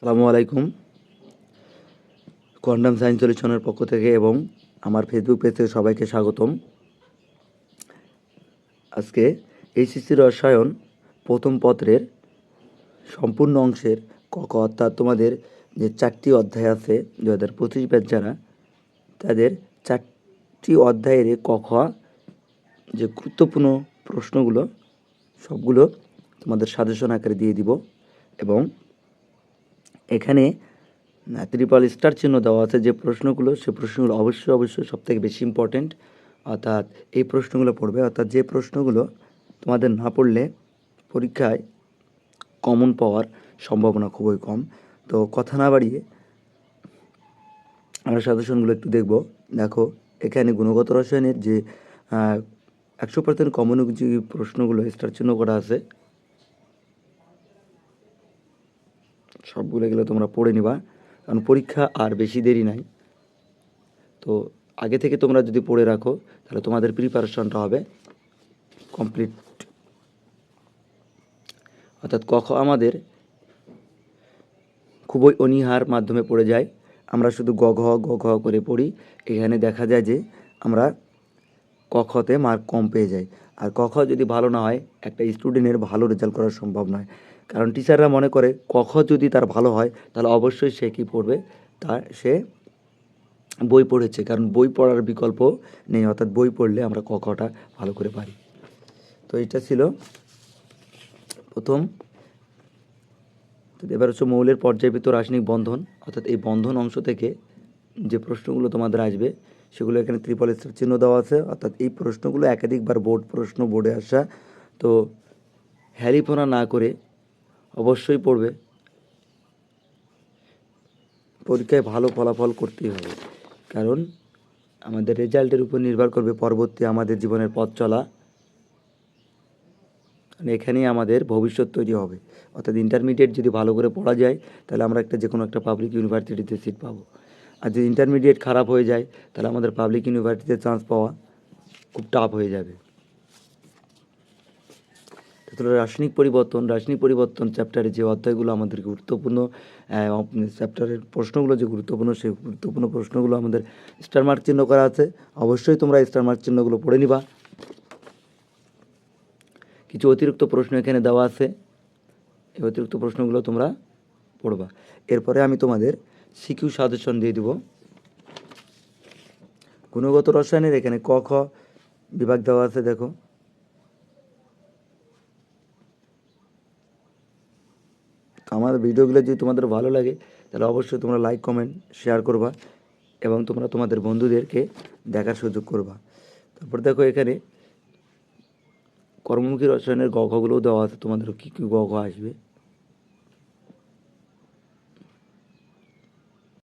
আসসালামু আলাইকুম। Quantum science সলিউশনের পক্ষ থেকে এবং আমার ফেসবুক পেজ থেকে সবাইকে স্বাগতম। আজকে এইচএসসি রসায়ন প্রথম পত্রের সম্পূর্ণ অংশের ক ক, অর্থাৎ তোমাদের যে চারটি অধ্যায় আছে দু হাজার পঁচিশ ব্যাচ যারা, তাদের চারটি অধ্যায়ের ক খ যে গুরুত্বপূর্ণ প্রশ্নগুলো, সবগুলো তোমাদের সাজেশন আকারে দিয়ে দিব এবং এখানে ত্রিপল স্টার চিহ্ন দেওয়া আছে যে প্রশ্নগুলো, সে প্রশ্নগুলো অবশ্যই অবশ্যই সবথেকে বেশি ইম্পর্ট্যান্ট অর্থাৎ এই প্রশ্নগুলো পড়বে, অর্থাৎ যে প্রশ্নগুলো তোমাদের না পড়লে পরীক্ষায় কমন পাওয়ার সম্ভাবনা খুবই কম। তো কথা না বাড়িয়ে আমরা সাজেশনগুলো একটু দেখব। দেখো, এখানে গুণগত রসায়নের যে একশো পার্সেন্ট কমন যে প্রশ্নগুলো স্টার চিহ্ন করা আছে। সবগুলো এগুলো তোমরা পড়ে নিবা। কারণ পরীক্ষা আর বেশি দেরি নাই। তো আগে থেকে তোমরা যদি পড়ে রাখো, তাহলে তোমাদের প্রিপারেশনটা হবে কমপ্লিট অর্থাৎ কখ আমাদের খুবই অনীহার মাধ্যমে পড়ে যায়। আমরা শুধু গ, ঘ গ, ঘ করে পড়ি। এখানে দেখা যায় যে আমরা কখতে মার্ক কম পেয়ে যাই। আর কখ যদি ভালো না হয়, একটা স্টুডেন্টের ভালো রেজাল্ট করা সম্ভব নয়। কারণ টিচাররা মনে করে কখ যদি তার ভালো হয়, তাহলে অবশ্যই সে কী পড়বে? তার সে বই পড়েছে। কারণ বই পড়ার বিকল্প নেই, অর্থাৎ বই পড়লে আমরা কখটা ভালো করে পারি। তো এটা ছিল প্রথম। এবার হচ্ছে মৌলের পর্যায়বৃত্ত রাসায়নিক বন্ধন, অর্থাৎ এই বন্ধন অংশ থেকে যে প্রশ্নগুলো তোমাদের আসবে সেগুলো এখানে ত্রিপল স্টার চিহ্ন দেওয়া আছে। অর্থাৎ এই প্রশ্নগুলো একাধিকবার বোর্ড প্রশ্ন বোর্ডে আসা। তো হ্যারিফোনা না করে অবশ্যই পড়বে। পরীক্ষায় ভালো ফলাফল করতেই হবে। কারণ আমাদের রেজাল্টের উপর নির্ভর করবে পরবর্তী আমাদের জীবনের পথ চলা। এখানেই আমাদের ভবিষ্যৎ তৈরি হবে। অর্থাৎ ইন্টারমিডিয়েট যদি ভালো করে পড়া যায়, তাহলে আমরা একটা যে কোনো একটা পাবলিক ইউনিভার্সিটিতে সিট পাবো। আর যদি ইন্টারমিডিয়েট খারাপ হয়ে যায়, তাহলে আমাদের পাবলিক ইউনিভার্সিটিতে চান্স পাওয়া খুব টাফ হয়ে যাবে। তাহলে রাসায়নিক পরিবর্তন রাসায়নিক পরিবর্তন চ্যাপ্টারে যে অধ্যায়গুলো আমাদের গুরুত্বপূর্ণ চ্যাপ্টারের প্রশ্নগুলো যে গুরুত্বপূর্ণ, সেই গুরুত্বপূর্ণ প্রশ্নগুলো আমাদের স্টার মার্ক চিহ্ন করা আছে। অবশ্যই তোমরা স্টার মার্ক চিহ্নগুলো পড়ে নিবা। কিছু অতিরিক্ত প্রশ্ন এখানে দেওয়া আছে। এই অতিরিক্ত প্রশ্নগুলো তোমরা পড়বা। এরপরে আমি তোমাদের সিকিউ সাজেশন দিয়ে দিব। গুণগত রসায়নের এখানে ক, খ বিভাগ দেওয়া আছে, দেখো। আমার ভিডিওগুলো যদি তোমাদের ভালো লাগে, তাহলে অবশ্যই তোমরা লাইক কমেন্ট শেয়ার করবা এবং তোমরা তোমাদের বন্ধুদেরকে দেখার সুযোগ করবা। তারপর দেখো এখানে কর্মমুখী রসায়নের গ ঘগুলোও দেওয়া আছে তোমাদের কী কী ঘ আসবে।